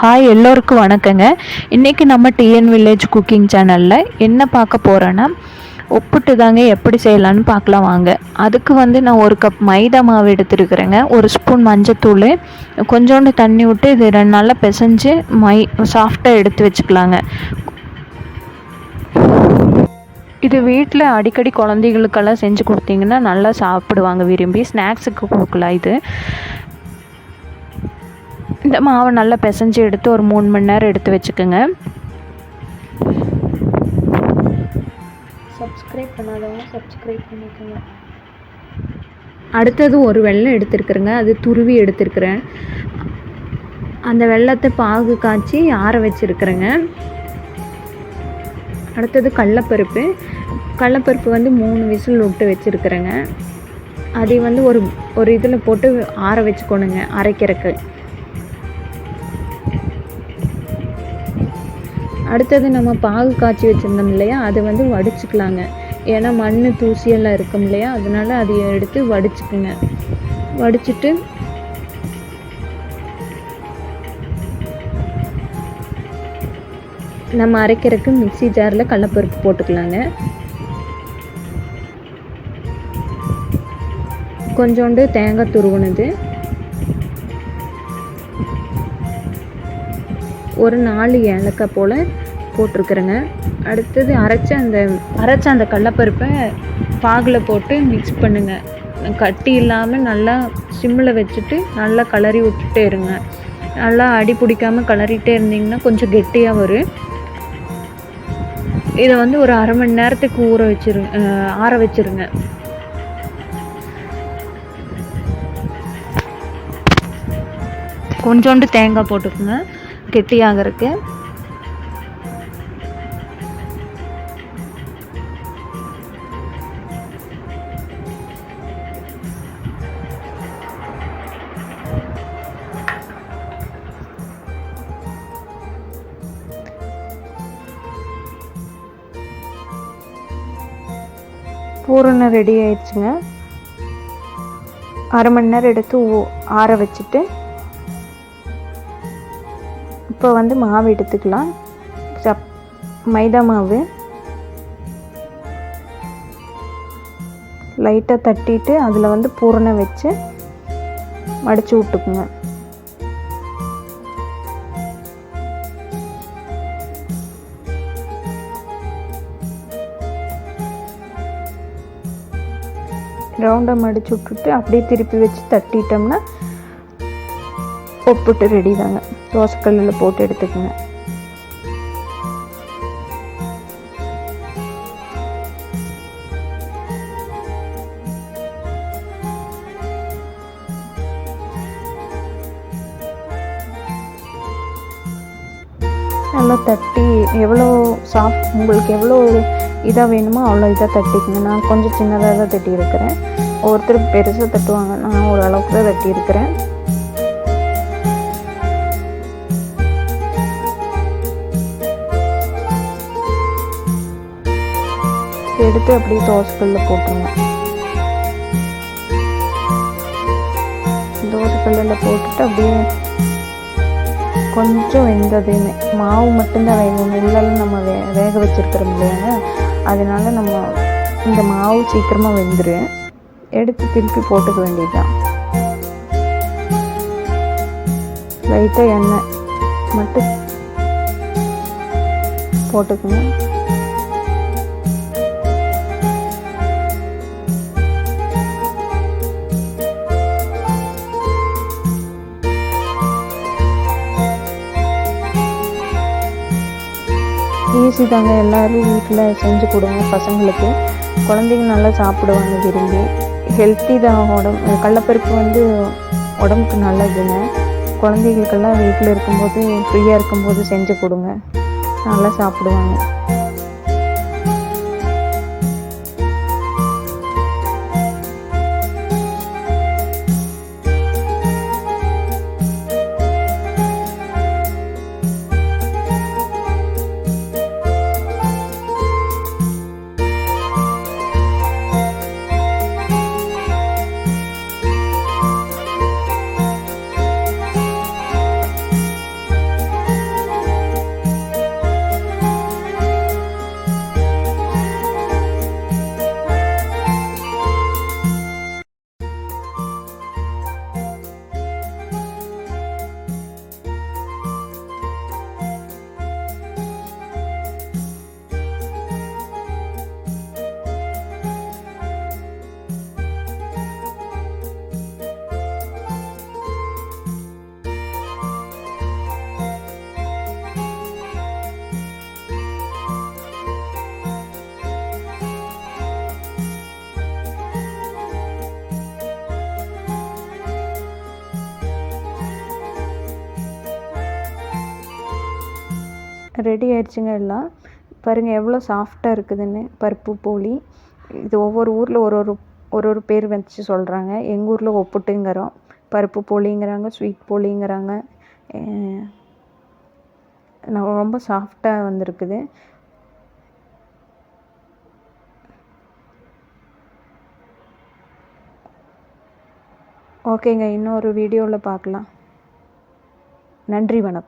Hi எல்லோருக்கும் வணக்கங்க. இன்றைக்கி நம்ம டிஎன் வில்லேஜ் குக்கிங் சேனலில் என்ன பார்க்க போகிறோன்னா ஒப்புட்டு தாங்க எப்படி செய்யலான்னு பார்க்கலாம் வாங்க. அதுக்கு வந்து நான் ஒரு கப் மைதா மாவு எடுத்துருக்குறேங்க. ஒரு ஸ்பூன் மஞ்சத்தூள் கொஞ்சோண்டு தண்ணி விட்டு இது ரெண்டு நாளில் பிசைஞ்சு மை சாஃப்டாக எடுத்து வச்சுக்கலாங்க. இது வீட்டில் அடிக்கடி குழந்தைகளுக்கெல்லாம் செஞ்சு கொடுத்தீங்கன்னா நல்லா சாப்பிடுவாங்க விரும்பி. ஸ்நாக்ஸுக்கு கொடுக்கலாம் இது. இந்த மாவை நல்லா பிசைஞ்சு எடுத்து ஒரு மூணு மணி நேரம் எடுத்து வச்சுக்கோங்க. சப்ஸ்கிரைப் பண்ணாதவங்க சப்ஸ்கிரைப் பண்ணிக்கோங்க. அடுத்தது ஒரு வெள்ளம் எடுத்துருக்குறேங்க. அது துருவி எடுத்துருக்குறேன். அந்த வெள்ளத்தை பாகு காய்ச்சி ஆற வச்சுருக்குறேங்க. அடுத்தது கடலப்பருப்பு. கடலப்பருப்பு வந்து மூணு விசில் விட்டு வச்சுருக்குறேங்க. அதை வந்து ஒரு ஒரு இதில் போட்டு ஆற வச்சுக்கணுங்க அரைக்கிறக்கு அடுத்தது நம்ம பாகு காய்ச்சி வச்சுருந்தோம் இல்லையா அதை வந்து வடிச்சுக்கலாங்க. ஏன்னா மண் தூசியெல்லாம் இருக்கும் இல்லையா அதனால அதை எடுத்து வடிச்சுக்குங்க. வடிச்சுட்டு நம்ம அரைக்கிறதுக்கு மிக்ஸி ஜாரில் கடலப்பருப்பு போட்டுக்கலாங்க. கொஞ்சோண்டு தேங்காய் துருவுனது. ஒரு நாலு ஏலக்காய் போல் போட்டிருக்குறேங்க. அடுத்தது அரைச்ச அந்த அரைச்ச அந்த கடலப்பருப்பை பாகில் போட்டு மிக்ஸ் பண்ணுங்கள் கட்டி இல்லாமல் நல்லா சிம்மில் வச்சுட்டு நல்லா கலரி விட்டுட்டே இருங்க. நல்லா அடி பிடிக்காமல் கலரிட்டே இருந்தீங்கன்னா கொஞ்சம் கெட்டியாக வரும். இதை வந்து ஒரு அரை மணி நேரத்துக்கு ஊற வச்சிரு ஆற வச்சிருங்க. கொஞ்சோண்டு தேங்காய் போட்டுக்குங்க. கெட்டியாகிறதுக்கு. பூரணம் ரெடி ஆயிடுச்சுங்க. அரை மணி நேரம் எடுத்து ஆற வச்சுட்டு இப்போ வந்து மாவு எடுத்துக்கலாம். சப் மைதா மாவு. லைட்டாக தட்டிட்டு அதில் வந்து பூரணை வச்சு மடித்து விட்டுக்குங்க. ரவுண்டாக மடித்து விட்டுட்டு அப்படியே திருப்பி வச்சு தட்டிட்டோம்னா ஒப்புட்டு ரெடி தாங்க. தோசைக்கல்லில் போட்டு எடுத்துக்கோங்க. நல்லா தட்டி எவ்வளோ சாஃப்ட் உங்களுக்கு எவ்வளோ இதாக வேணுமோ அவ்வளோ இதாக தட்டிக்கங்க. நான் கொஞ்சம் சின்னதாக தான் தட்டியிருக்கிறேன். ஒருத்தர் ஒவ்வொருத்தர் பெருசாக தட்டுவாங்க. நான் ஓரளவுக்கு தான் தட்டியிருக்கிறேன். எடுத்து அப்படியே தோசைக்கல்ல போட்டுருங்க. தோசைக்கல்லில் போட்டுட்டு அப்படியே கொஞ்சம் வெந்ததுமே. மாவு மட்டும்தான் வேகணும் நெல்லெல்லாம் நம்ம வே வேக வச்சுருக்கிறோம் இல்லையாங்க அதனால நம்ம இந்த மாவு சீக்கிரமாக வெந்துரு. எடுத்து திருப்பி போட்டுக்க வேண்டியதுதான். லைட்டாக எண்ணெய் மட்டும் போட்டுக்கணும் ஈஸி தாங்க எல்லோரும் வீட்டில் செஞ்சு கொடுங்க பசங்களுக்கு. குழந்தைங்க நல்லா சாப்பிடுவாங்க விரும்பி. ஹெல்த்தி தான் உடம்பு கடலப்பருப்பு வந்து உடம்புக்கு நல்லதுங்க. குழந்தைகளுக்கெல்லாம் வீட்டில் இருக்கும்போது ஃப்ரீயாக இருக்கும்போது செஞ்சு கொடுங்க. நல்லா சாப்பிடுவாங்க. ரெடி ஆயிடுச்சுங்க எல்லாம். பாருங்கள் எவ்வளோ சாஃப்டாக இருக்குதுன்னு. பருப்பு போலி இது ஒவ்வொரு ஊரில் ஒரு ஒரு ஒரு ஒரு பேர் வச்சு சொல்கிறாங்க எங்கள் ஊரில் ஒப்புட்டுங்கிறோம். பருப்பு போலிங்கிறாங்க ஸ்வீட் போலிங்கிறாங்க ரொம்ப சாஃப்டாக வந்திருக்குது. ஓகேங்க இன்னொரு வீடியோவில் பார்க்கலாம். நன்றி வணக்கம்.